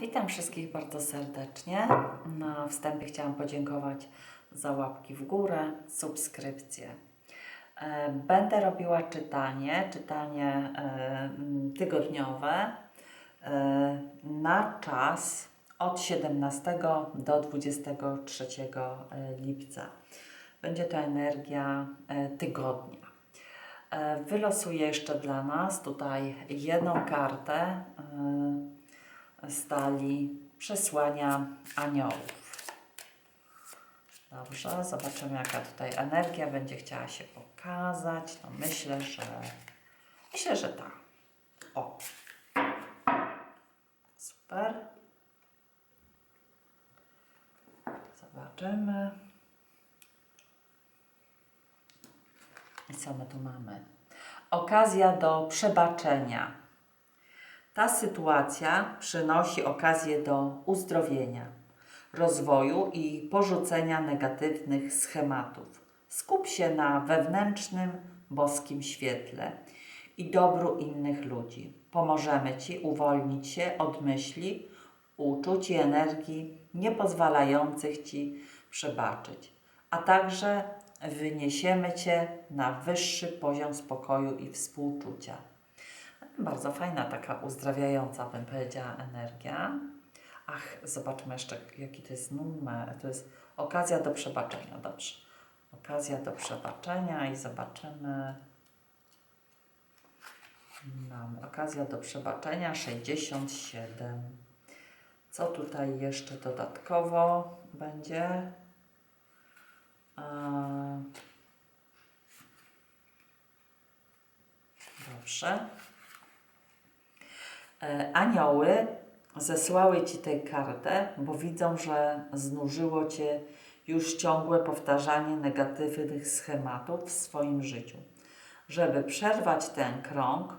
Witam wszystkich bardzo serdecznie. Na wstępie chciałam podziękować za łapki w górę, subskrypcję. E, Będę robiła czytanie, czytanie e, tygodniowe e, na czas od 17 do 23 lipca. Będzie to energia tygodnia. Wylosuję jeszcze dla nas tutaj jedną kartę stali przesłania aniołów. Dobrze, zobaczymy jaka tutaj energia będzie chciała się pokazać. No myślę, że myślę, że tak. O. Super. Zobaczymy. I co my tu mamy? Okazja do przebaczenia. Ta sytuacja przynosi okazję do uzdrowienia, rozwoju i porzucenia negatywnych schematów. Skup się na wewnętrznym, boskim świetle i dobru innych ludzi. Pomożemy Ci uwolnić się od myśli, uczuć i energii niepozwalających Ci przebaczyć, a także wyniesiemy Cię na wyższy poziom spokoju i współczucia. Bardzo fajna, taka uzdrawiająca, bym powiedziała, energia. Ach, zobaczmy jeszcze, jaki to jest numer. To jest okazja do przebaczenia, dobrze. Okazja do przebaczenia i zobaczymy. Mamy okazja do przebaczenia 67. Co tutaj jeszcze dodatkowo będzie? Eee, Dobrze. E, Anioły zesłały Ci tę kartę, bo widzą, że znużyło Cię już ciągłe powtarzanie negatywnych schematów w swoim życiu. Żeby przerwać ten krąg,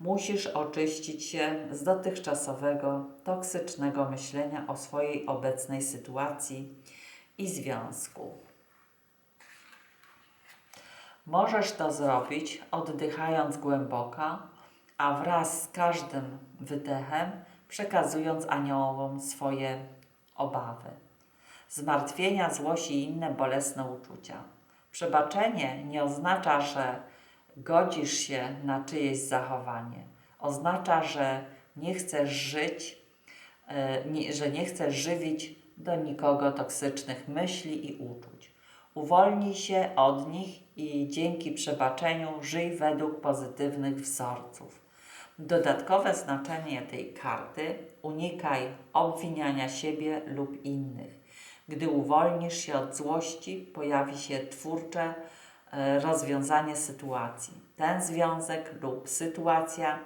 musisz oczyścić się z dotychczasowego toksycznego myślenia o swojej obecnej sytuacji i związku. Możesz to zrobić oddychając głęboko, a wraz z każdym wydechem przekazując aniołom swoje obawy, zmartwienia, złość i inne bolesne uczucia. Przebaczenie nie oznacza, że godzisz się na czyjeś zachowanie. Oznacza, że nie chcesz żyć, e, że nie chcesz żywić do nikogo toksycznych myśli i uczuć. Uwolnij się od nich i dzięki przebaczeniu żyj według pozytywnych wzorców. Dodatkowe znaczenie tej karty unikaj obwiniania siebie lub innych. Gdy uwolnisz się od złości, pojawi się twórcze e, rozwiązanie sytuacji. Ten związek lub sytuacja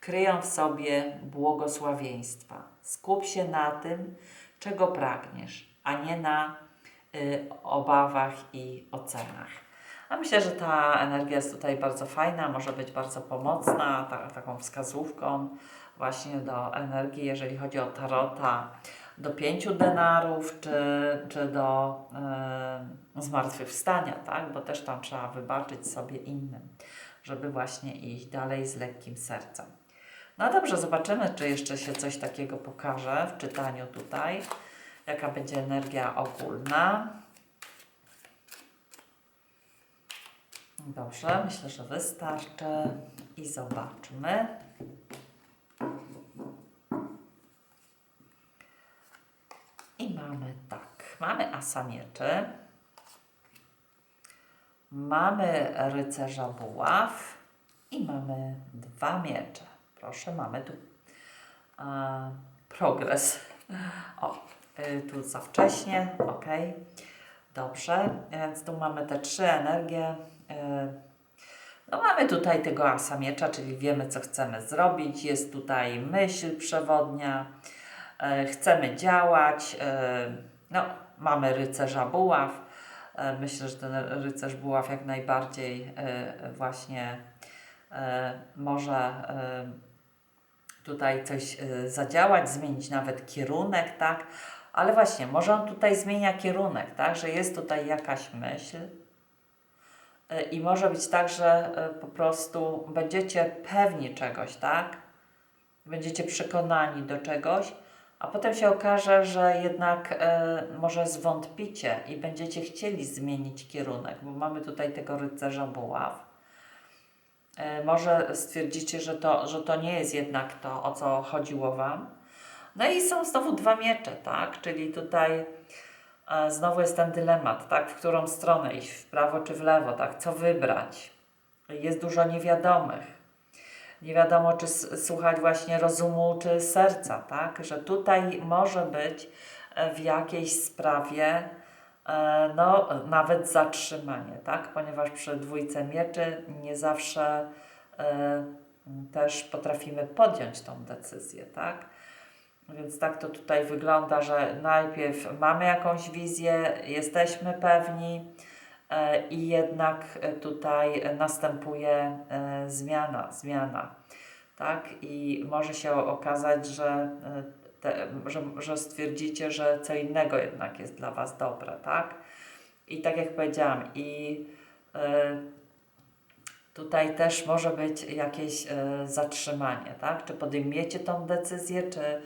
kryją w sobie błogosławieństwa. Skup się na tym, czego pragniesz, a nie na y, obawach i ocenach. A myślę, że ta energia jest tutaj bardzo fajna, może być bardzo pomocna, ta, taką wskazówką właśnie do energii, jeżeli chodzi o tarota, do pięciu denarów, czy, czy do y, zmartwychwstania, tak? bo też tam trzeba wybaczyć sobie innym, żeby właśnie iść dalej z lekkim sercem. No dobrze, zobaczymy, czy jeszcze się coś takiego pokaże w czytaniu tutaj. Jaka będzie energia ogólna. Dobrze, myślę, że wystarczy. I zobaczmy. I mamy tak, mamy asa mieczy. Mamy rycerza buław i mamy dwa miecze. Proszę, mamy tu a, progres. O, y, tu za wcześnie, ok. Dobrze, więc tu mamy te trzy energie. No mamy tutaj tego asa miecza, czyli wiemy, co chcemy zrobić. Jest tutaj myśl przewodnia. y, Chcemy działać. y, No, mamy rycerza buław. Y, Myślę, że ten rycerz buław jak najbardziej właśnie może tutaj coś zadziałać, zmienić nawet kierunek, tak? Ale właśnie, może on tutaj zmienia kierunek, tak? Że jest tutaj jakaś myśl i może być tak, że y, po prostu będziecie pewni czegoś, tak? będziecie przekonani do czegoś, a potem się okaże, że jednak e, może zwątpicie i będziecie chcieli zmienić kierunek, bo mamy tutaj tego rycerza buław. E, może stwierdzicie, że to, że to nie jest jednak to, o co chodziło Wam. No i są znowu dwa miecze, tak? Czyli tutaj e, znowu jest ten dylemat, tak? W którą stronę iść, w prawo czy w lewo, tak? Co wybrać? Jest dużo niewiadomych. Nie wiadomo, czy słuchać właśnie rozumu, czy serca, tak? Że tutaj może być e, w jakiejś sprawie e, no, nawet zatrzymanie, tak? Ponieważ przy dwójce mieczy nie zawsze e, też potrafimy podjąć tą decyzję, tak? Więc tak to tutaj wygląda, że najpierw mamy jakąś wizję, jesteśmy pewni e, i jednak tutaj następuje e, zmiana, zmiana, tak? I może się okazać, że, e, te, że, że stwierdzicie, że co innego jednak jest dla Was dobre, tak? I tak jak powiedziałam, i tutaj też może być jakieś zatrzymanie, tak? Czy podejmiecie tą decyzję, czy,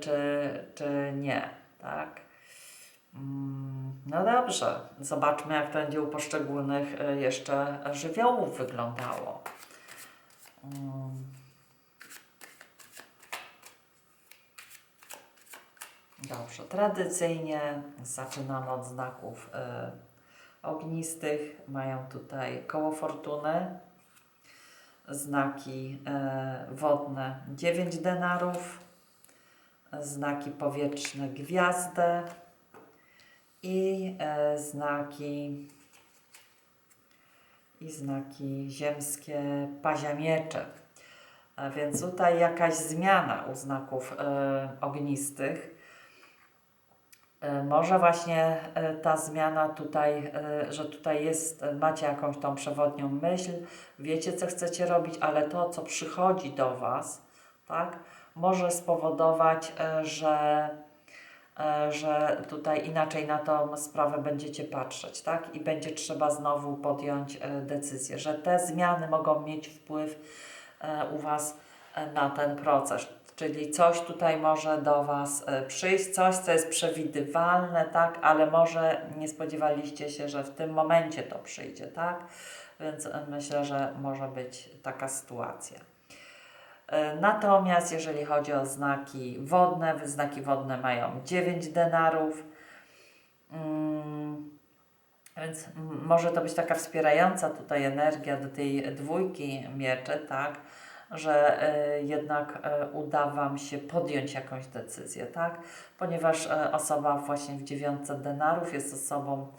czy, czy nie, tak? Mm, No dobrze, zobaczmy jak będzie u poszczególnych e, jeszcze żywiołów wyglądało. Mm. Dobrze, tradycyjnie zaczynamy od znaków e, ognistych. Mają tutaj koło fortuny, znaki e, wodne 9 denarów, znaki powietrzne gwiazdę i e, znaki i znaki ziemskie paziamiecze. A więc tutaj jakaś zmiana u znaków e, ognistych. E, Może właśnie e, ta zmiana tutaj, e, że tutaj jest, e, macie jakąś tą przewodnią myśl, wiecie co chcecie robić, ale to, co przychodzi do Was, tak, może spowodować, e, że, e, że tutaj inaczej na tą sprawę będziecie patrzeć, tak, i będzie trzeba znowu podjąć e, decyzję, że te zmiany mogą mieć wpływ u Was na ten proces. Czyli coś tutaj może do Was przyjść, coś, co jest przewidywalne, tak, ale może nie spodziewaliście się, że w tym momencie to przyjdzie, tak? Więc myślę, że może być taka sytuacja. E, Natomiast jeżeli chodzi o znaki wodne, wy- znaki wodne mają 9 denarów. Mm, więc może to być taka wspierająca tutaj energia do tej dwójki mieczy, tak? Że e, jednak e, uda Wam się podjąć jakąś decyzję, tak? Ponieważ osoba właśnie w dziewiątce denarów jest osobą,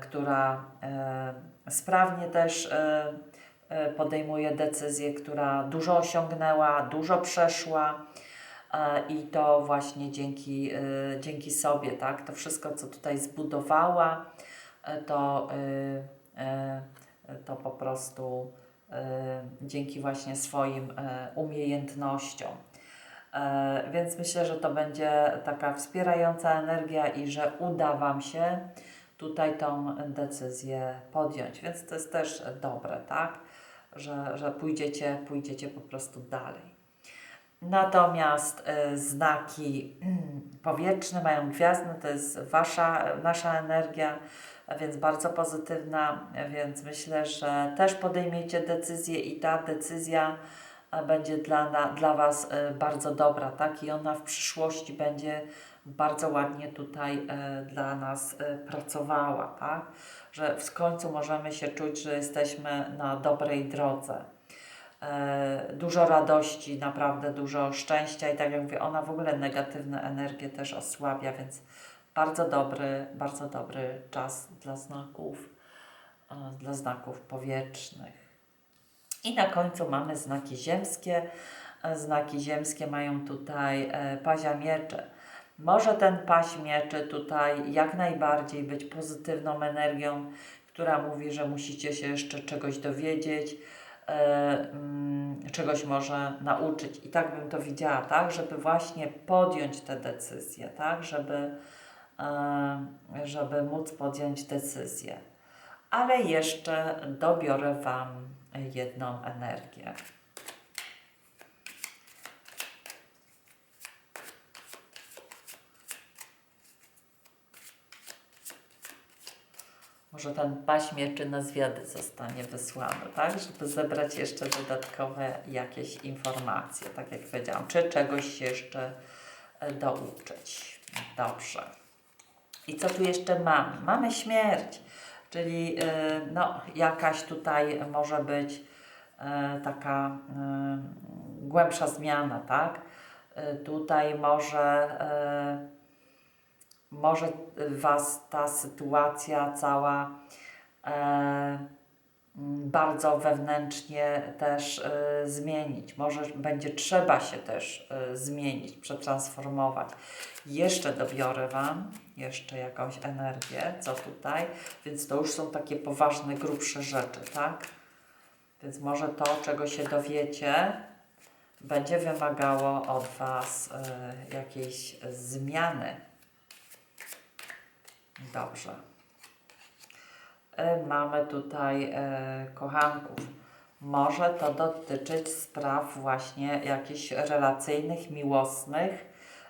która sprawnie też podejmuje decyzję, która dużo osiągnęła, dużo przeszła. E, I to właśnie dzięki, e, dzięki sobie, tak? To wszystko, co tutaj zbudowała, e, to, e, e, to po prostu e, dzięki właśnie swoim e, umiejętnościom. E, Więc myślę, że to będzie taka wspierająca energia i że uda Wam się tutaj tą decyzję podjąć. Więc to jest też dobre, tak? Że, że pójdziecie, pójdziecie po prostu dalej. Natomiast e, znaki powietrzne mają gwiazdne, to jest wasza, nasza energia, więc bardzo pozytywna, więc myślę, że też podejmiecie decyzję i ta decyzja e, będzie dla, na, dla Was e, bardzo dobra, tak? I ona w przyszłości będzie bardzo ładnie tutaj e, dla nas pracowała, tak? Że w końcu możemy się czuć, że jesteśmy na dobrej drodze e, dużo radości, naprawdę dużo szczęścia i tak jak mówię, ona w ogóle negatywne energie też osłabia, więc bardzo dobry, bardzo dobry czas dla znaków, e, dla znaków powietrznych. I na końcu mamy znaki ziemskie. E, Znaki ziemskie mają tutaj pazia miecze. Może ten paź mieczy tutaj jak najbardziej być pozytywną energią, która mówi, że musicie się jeszcze czegoś dowiedzieć, mm, czegoś może nauczyć. I tak bym to widziała, tak, żeby właśnie podjąć te decyzje, tak, żeby, e, żeby móc podjąć decyzję. Ale jeszcze dobiorę Wam jedną energię. Może ten paść mieczy na zwiady zostanie wysłany, tak? Żeby zebrać jeszcze dodatkowe jakieś informacje, tak jak powiedziałam, czy czegoś jeszcze e, douczyć. Dobrze. I co tu jeszcze mamy? Mamy śmierć, czyli e, no, jakaś tutaj może być e, taka głębsza zmiana, tak? Tutaj może, może Was ta sytuacja cała e, bardzo wewnętrznie też e, zmienić. Może będzie trzeba się też e, zmienić, przetransformować. Jeszcze dobiorę Wam jeszcze jakąś energię, co tutaj, więc to już są takie poważne, grubsze rzeczy, tak? Więc może to, czego się dowiecie, będzie wymagało od Was y, jakiejś zmiany. Dobrze. Y, mamy tutaj y, kochanków. Może to dotyczyć spraw właśnie jakichś relacyjnych, miłosnych.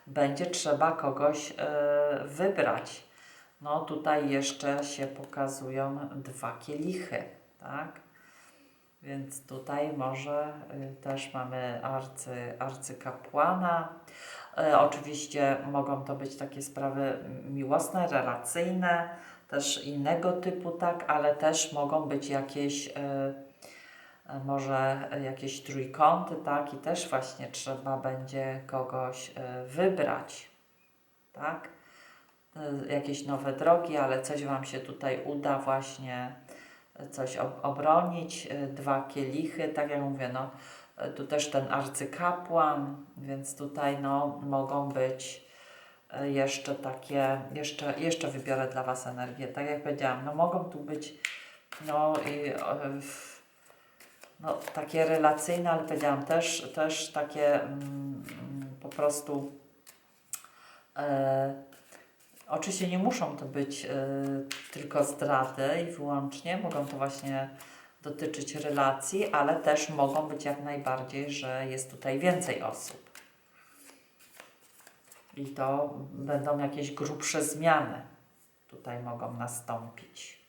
Będzie trzeba kogoś y, wybrać. No tutaj jeszcze się pokazują dwa kielichy, tak? Więc tutaj może y, też mamy arcy, arcykapłana. Y, oczywiście mogą to być takie sprawy miłosne, relacyjne, też innego typu, tak, ale też mogą być jakieś y, może jakieś trójkąty, tak, i też właśnie trzeba będzie kogoś wybrać, tak, jakieś nowe drogi, ale coś Wam się tutaj uda właśnie coś ob- obronić, y, dwa kielichy, tak jak mówię, no y, tu też ten arcykapłan, więc tutaj no mogą być y, jeszcze takie, jeszcze, jeszcze wybiorę dla Was energię, tak jak powiedziałam, no mogą tu być no i no, takie relacyjne, ale powiedziałam też, też takie mm, mm, po prostu Oczywiście nie muszą to być y, tylko zdrady i wyłącznie, mogą to właśnie dotyczyć relacji, ale też mogą być jak najbardziej, że jest tutaj więcej osób. I to będą jakieś grubsze zmiany. Tutaj mogą nastąpić.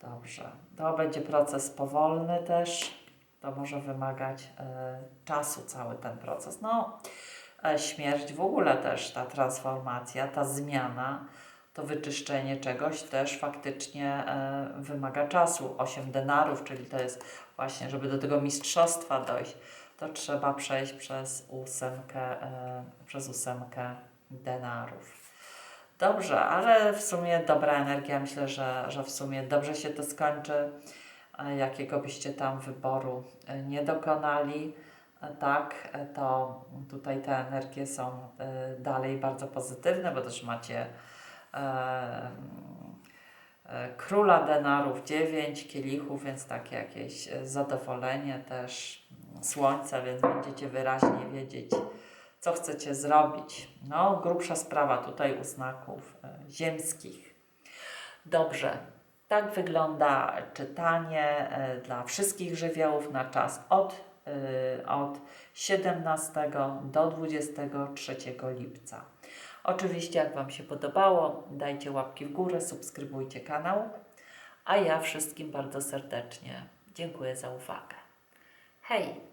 Dobrze. To będzie proces powolny też. To może wymagać y, czasu cały ten proces. No, śmierć w ogóle też, ta transformacja, ta zmiana, to wyczyszczenie czegoś też faktycznie e, wymaga czasu. 8 denarów, czyli to jest właśnie, żeby do tego mistrzostwa dojść, to trzeba przejść przez ósemkę, e, przez ósemkę denarów. Dobrze, ale w sumie dobra energia. Myślę, że, że w sumie dobrze się to skończy. Jakiego byście tam wyboru e, nie dokonali, tak, to tutaj te energie są e, dalej bardzo pozytywne, bo też macie e, e, króla denarów, dziewięć kielichów, więc takie jakieś zadowolenie też mm, słońca, więc będziecie wyraźnie wiedzieć, co chcecie zrobić. No, grubsza sprawa tutaj u znaków ziemskich. Dobrze, tak wygląda czytanie dla wszystkich żywiołów na czas od, od 17 do 23 lipca. Oczywiście, jak Wam się podobało, dajcie łapki w górę, subskrybujcie kanał, a ja wszystkim bardzo serdecznie dziękuję za uwagę. Hej!